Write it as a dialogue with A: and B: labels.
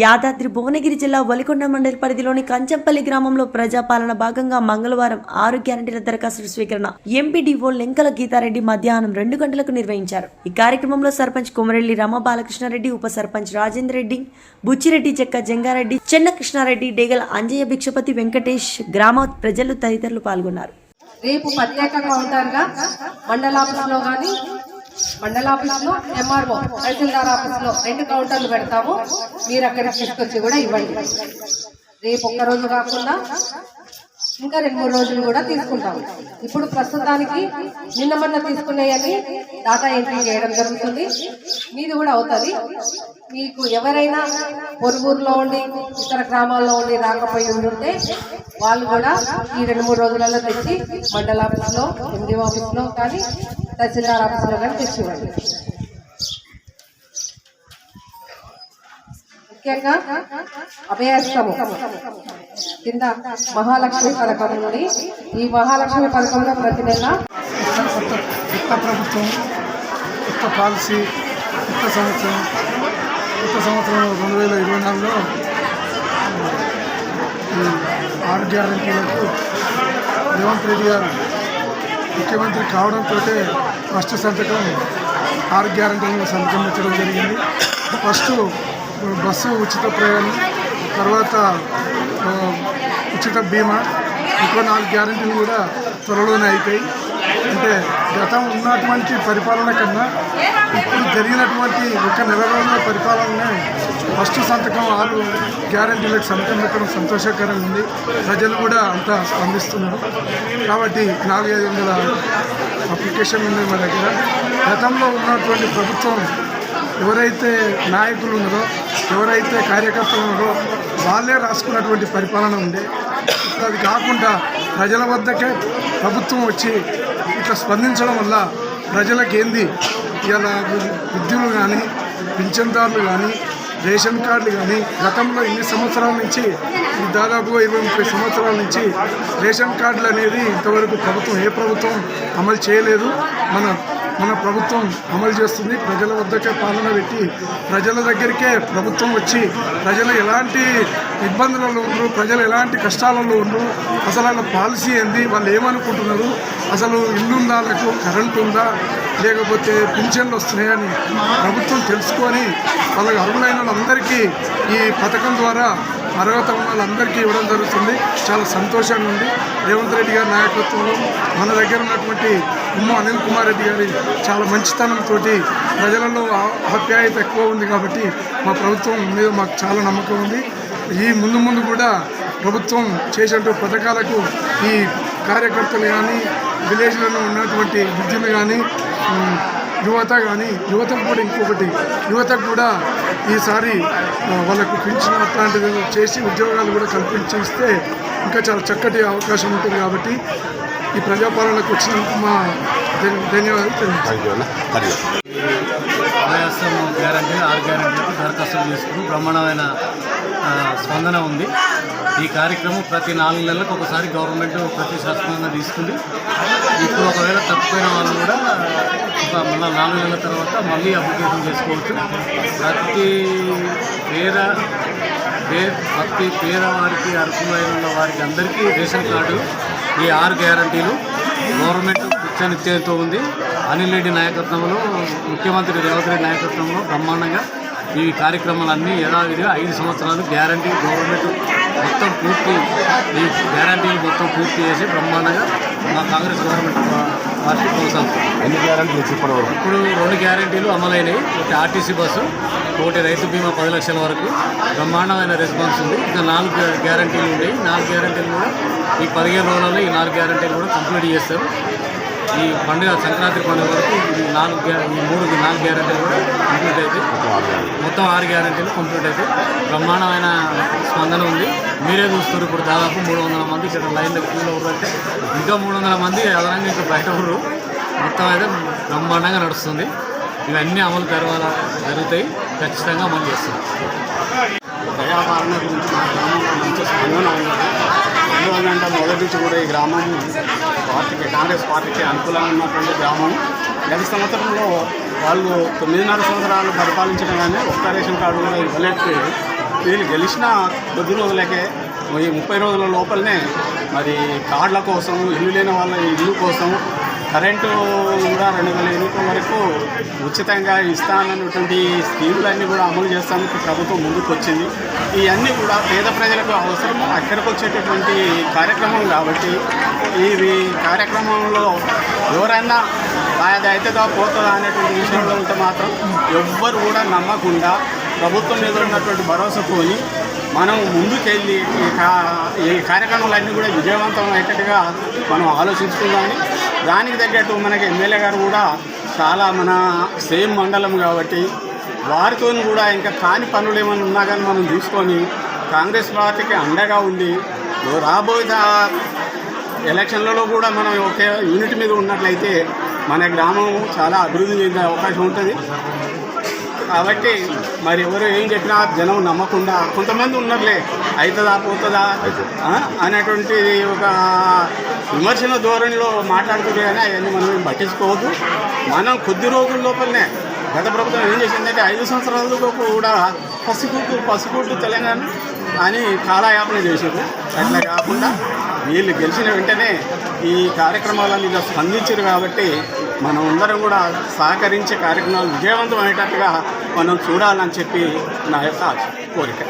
A: యాదాద్రి భువనగిరి జిల్లా వలికొండ మండలి పరిధిలోని కంచంపల్లి గ్రామంలో ప్రజాపాలన భాగంగా మంగళవారం ఆరు గ్యారంటీల దరఖాస్తు స్వీకరణ ఎంపీడీఓ లెంకల గీతారెడ్డి మధ్యాహ్నం రెండు గంటలకు నిర్వహించారు. ఈ కార్యక్రమంలో సర్పంచ్ కుమరెల్లి రమ బాలకృష్ణారెడ్డి ఉప సర్పంచ్ రాజేంద్ర రెడ్డి బుచ్చిరెడ్డి చెక్క జంగారెడ్డి చెన్న కృష్ణారెడ్డి డేగల అంజయ్య భిక్షపతి వెంకటేష్ గ్రామ ప్రజలు తదితరులు పాల్గొన్నారు.
B: రేపు ప్రత్యేక కౌంటర్గా మండల కానీ మండల ఆఫీస్లో ఎంఆర్ఓ తహసీల్దార్ ఆఫీస్లో రెండు కౌంటర్లు పెడతాము. మీరు అక్కడికి తీసుకొచ్చి కూడా ఇవ్వండి. రేపు ఒక్క రోజు కాకుండా ఇంకా రెండు మూడు రోజులు కూడా తీసుకుంటాము ఇప్పుడు ప్రస్తుతానికి నిన్న మొన్న తీసుకునేవన్నీ డాటా ఎంట్రీ చేయడం జరుగుతుంది. మీది కూడా అవుతుంది. మీకు ఎవరైనా పొరుగురులో ఉండి ఇతర గ్రామాల్లో ఉండి రాకపోయి ఉంటే వాళ్ళు కూడా ఈ రెండు మూడు రోజులలో తెచ్చి మండల ఆఫీస్లో ఎండి ఆఫీస్లో కానీ తహసీల్దార్ ఆఫీస్లో కానీ తెచ్చివ్వండి. ముఖ్యంగా అభయస్తము కింద మహాలక్ష్మి పథకం నుండి ఈ మహాలక్ష్మి పథకంలో ప్రతి నెల
C: ప్రభుత్వం పాలసీ సంవత్సరం కొత్త సంవత్సరం రెండు వేల ఇరవై నాలుగులో ఈ ఆరు గ్యారంటీలకు రేవంత్ రెడ్డి గారు ముఖ్యమంత్రి కావడంతో ఫస్ట్ సంతకం ఆరు గ్యారంటీలను సంతకం పెట్టడం జరిగింది. ఫస్ట్ బస్సు ఉచిత ప్రయాణం తర్వాత ఉచిత బీమా ఇంకో నాలుగు గ్యారంటీలు కూడా త్వరలోనే అయిపోయి అంటే గతం ఉన్నటువంటి పరిపాలన కన్నా ఇప్పుడు జరిగినటువంటి ఒక నెల రోజుల పరిపాలననే ఫస్ట్ సంతకం ఆరు గ్యారంటీలకు సంతకం పెట్టడం సంతోషకరంగా ఉంది. ప్రజలు కూడా అంతా స్పందిస్తున్నారు. కాబట్టి నాలుగైదు వందల అప్లికేషన్ ఉంది మా దగ్గర. గతంలో ఉన్నటువంటి ప్రభుత్వం ఎవరైతే నాయకులు ఉన్నారో ఎవరైతే కార్యకర్తలు ఉన్నారో వాళ్ళే రాసుకున్నటువంటి పరిపాలన ఉంది. అది కాకుండా ప్రజల వద్దకే ప్రభుత్వం వచ్చి ఇట్లా స్పందించడం వల్ల ప్రజలకు ఏంది? ఇలా విద్యులు కానీ పింఛన్దారులు కానీ రేషన్ కార్డులు కానీ గతంలో ఇన్ని సంవత్సరాల నుంచి దాదాపు దాదాపుగా ఇరవై ముప్పై సంవత్సరాల నుంచి రేషన్ కార్డులు అనేది ఇంతవరకు ప్రభుత్వం ఏ ప్రభుత్వం అమలు చేయలేదు. మన మన ప్రభుత్వం అమలు చేస్తుంది. ప్రజల వద్దకే పాలన పెట్టి ప్రజల దగ్గరికే ప్రభుత్వం వచ్చి ప్రజలు ఎలాంటి ఇబ్బందులలో ఉండరు ప్రజలు ఎలాంటి కష్టాలలో ఉండరు అసలు వాళ్ళ పాలసీ ఏంది వాళ్ళు ఏమనుకుంటున్నారు అసలు ఇల్లుందా వాళ్ళకు కరెంట్ ఉందా లేకపోతే పింఛన్లు వస్తున్నాయని ప్రభుత్వం తెలుసుకొని వాళ్ళకి అర్హులైన వాళ్ళందరికీ ఈ పథకం ద్వారా అర్హత ఉన్న వాళ్ళందరికీ ఇవ్వడం జరుగుతుంది. చాలా సంతోషంగా ఉంది. రేవంత్ రెడ్డి గారి నాయకత్వంలో మన దగ్గర ఉన్నటువంటి ఉమ్మ అనిల్ కుమార్ రెడ్డి గారి చాలా మంచితనంతో ప్రజలలో ఆప్యాయత ఎక్కువ ఉంది కాబట్టి మా ప్రభుత్వం మీద మాకు చాలా నమ్మకం ఉంది. ఈ ముందు ముందు కూడా ప్రభుత్వం చేసేటువంటి పథకాలకు ఈ కార్యకర్తలు కానీ విలేజ్లలో ఉన్నటువంటి విద్యలు కానీ యువత కానీ యువతకు కూడా ఇంకొకటి యువతకు కూడా ఈసారి వాళ్ళకు పెంచిన అట్లాంటిది చేసి ఉద్యోగాలు కూడా కల్పించి ఇస్తే ఇంకా చాలా చక్కటి అవకాశం ఉంటుంది కాబట్టి ఈ ప్రజాపాలనకు వచ్చినందుకు మా ధన్య- ధన్యవాదాలు తెలియజేస్తాను.
D: ఆయాసం గ్యారంటీ ఆరు గ్యారంటీలకు దరఖాస్తులు తీసుకుని బ్రహ్మాండమైన స్పందన ఉంది. ఈ కార్యక్రమం ప్రతి నాలుగు నెలలకు ఒకసారి గవర్నమెంట్ ప్రతిష్టాత్మకంగా తీసుకుంది. ఇప్పుడు ఒకవేళ తప్పిపోయిన వాళ్ళు కూడా ఒక మళ్ళీ నాలుగు నెలల తర్వాత మళ్ళీ అప్లికేషన్ చేసుకోవచ్చు. ప్రతి పేద పే ప్రతి పేదవారికి అర్హులైన ఉన్న వారికి అందరికీ రేషన్ కార్డు ఈ ఆరు గ్యారంటీలు గవర్నమెంట్ నిత్యంతో ఉంది. అనిల్ రెడ్డి నాయకత్వంలో ముఖ్యమంత్రి రేవంత్ రెడ్డి నాయకత్వంలో బ్రహ్మాండంగా ఈ కార్యక్రమాలన్నీ యథావిధిగా ఐదు సంవత్సరాలు గ్యారంటీ గవర్నమెంట్ మొత్తం పూర్తి ఈ గ్యారంటీలు మొత్తం పూర్తి చేసి బ్రహ్మాండంగా మా కాంగ్రెస్ గవర్నమెంట్ పార్టీ కొనసాగుతుంది
E: ఎన్ని గ్యారెంటీలు వరకు
D: ఇప్పుడు రెండు గ్యారెంటీలు అమలైనవి ఒకటి ఆర్టీసీ బస్సు ఒకటి రైతు బీమా పది లక్షల వరకు. బ్రహ్మాండమైన రెస్పాన్స్ ఉంది. ఇంకా నాలుగు గ్యా- గ్యారెంటీలు ఉన్నాయి. నాలుగు గ్యారెంటీలు కూడా ఈ పదిహేను రోజులలో ఈ నాలుగు గ్యారెంటీలు కూడా కంప్లీట్ చేస్తారు. ఈ పండుగ సంక్రాంతి పండుగ వరకు ఈ నాలుగు గ్యా- ఈ మూడు నాలుగు గ్యారెంటీలు కూడా కంప్లీట్ అయితే. మొత్తం ఆరు గ్యారెంటీలు కంప్లీట్ అయితే. బ్రహ్మాండమైన స్పందన ఉంది. మీరే చూస్తారు ఇప్పుడు దాదాపు మూడు వందల మంది ఇక్కడ లైన్లో క్యూలో ఉన్నారంటే ఇంకా మూడు వందల మంది అదనంగా ఇంకా బయట ఉన్నారు. మొత్తం అయితే బ్రహ్మాండంగా నడుస్తుంది. ఇవన్నీ అమలు జరగాల జరుగుతాయి. ఖచ్చితంగా అమలు చేస్తాం.
E: ప్రజాపాలన గురించి మా గ్రామంలో మంచి స్పందన ఉన్నది ఎందువల్లంటే మొదటి నుంచి కూడా ఈ గ్రామం పార్టీకి కాంగ్రెస్ పార్టీకి అనుకూలంగా ఉన్నటువంటి గ్రామం. గత సంవత్సరంలో వాళ్ళు తొమ్మిదిన్నర సంవత్సరాలు పరిపాలించడం కానీ ఒక్క రేషన్ కార్డు కూడా ఇవ్వలేకపోయి వీళ్ళు గెలిచిన కొద్ది రోజులకే ఈ ముప్పై రోజుల లోపలనే మరి కార్డుల కోసం ఇల్లు లేని వాళ్ళ ఇల్లు కోసం కరెంటు కూడా రెండు వేల ఎనిమిది వరకు ఉచితంగా ఇస్తానన్నటువంటి స్కీములన్నీ కూడా అమలు చేస్తానికి ప్రభుత్వం ముందుకు వచ్చింది ఇవన్నీ కూడా పేద ప్రజలకు అవసరం అక్కడికి వచ్చేటటువంటి కార్యక్రమం కాబట్టి ఈ కార్యక్రమంలో ఎవరైనా అది అవుతుందా పోతుందా అనేటువంటి విషయంలో ఉంటే మాత్రం ఎవ్వరు కూడా నమ్మకుండా ప్రభుత్వం మీద ఉన్నటువంటి భరోసాతోని మనం ముందుకెళ్ళి ఈ కా ఈ కార్యక్రమాలన్నీ కూడా విజయవంతం అయ్యేటట్టుగా మనం ఆలోచించుకుందామని దానికి తగ్గట్టు మనకి ఎమ్మెల్యే గారు కూడా చాలా మన సేమ్ మండలం కాబట్టి వారితో కూడా ఇంకా కాని పనులు ఏమైనా ఉన్నా కానీ మనం తీసుకొని కాంగ్రెస్ పార్టీకి అండగా ఉండి రాబోయే ఎలక్షన్లలో కూడా మనం ఒకే యూనిట్ మీద ఉన్నట్లయితే మన గ్రామం చాలా అభివృద్ధి చెందే అవకాశం ఉంటుంది. కాబట్టి మరి ఎవరు ఏం చెప్పినా జనం నమ్మకుండా కొంతమంది ఉన్నట్లే అవుతుందా పోతుందా అనేటువంటి ఒక విమర్శన ధోరణిలో మాట్లాడుతుంటే కానీ అవన్నీ మనం పట్టించుకోవద్దు. మనం కొద్ది రోజుల లోపలనే గత ప్రభుత్వం ఏం చేసిందంటే ఐదు సంవత్సరాలకు కూడా పసుపు పసుపు తెలంగాణ అని కాలయాపన చేసింది. అట్లా కాకుండా వీళ్ళు గెలిచిన వెంటనే ఈ కార్యక్రమాలన్నీ ఇలా స్పందించారు కాబట్టి మనం అందరం కూడా సహకరించే కార్యక్రమాలు విజయవంతం అయ్యేటట్టుగా మనం చూడాలని చెప్పి నా యొక్క కోరిక.